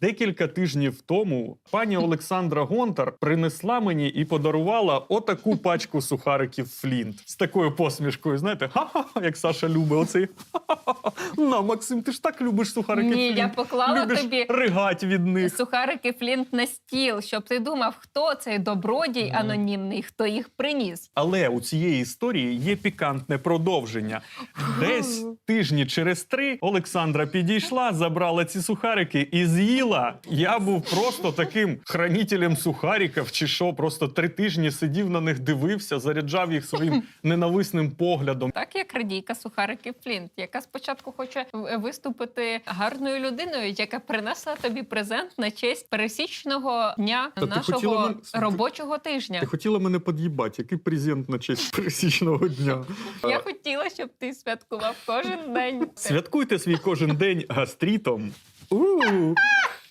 Декілька тижнів тому пані Олександра Гонтар принесла мені і подарувала отаку пачку сухариків Флінт з такою посмішкою. Знаєте, ха-ха, як Саша любить оцей. «Ха-ха-ха». На, Максим, ти ж так любиш сухарики Ні, Флінт. я поклала любиш тобі ригать від них. сухарики Флінт на стіл, щоб ти думав, хто цей добродій анонімний, хто їх приніс. Але у цієї історії є пікантне продовження. Десь тижні через три Олександра підійшла, забрала ці сухарики і з'їла. Я був просто таким хранителем сухариків, чи що, просто три тижні сидів на них, дивився, заряджав їх своїм ненависним поглядом. Так як радійка сухарики Флінт, яка спочатку хоче виступити гарною людиною, яка принесла тобі презент на честь пересічного дня Та нашого мен- робочого тижня. Ти хотіла мене під'їбати, який презент на честь пересічного дня. Я хотіла, щоб ти святкував кожен день. Святкуйте свій кожен день гастрітом. У-у-у.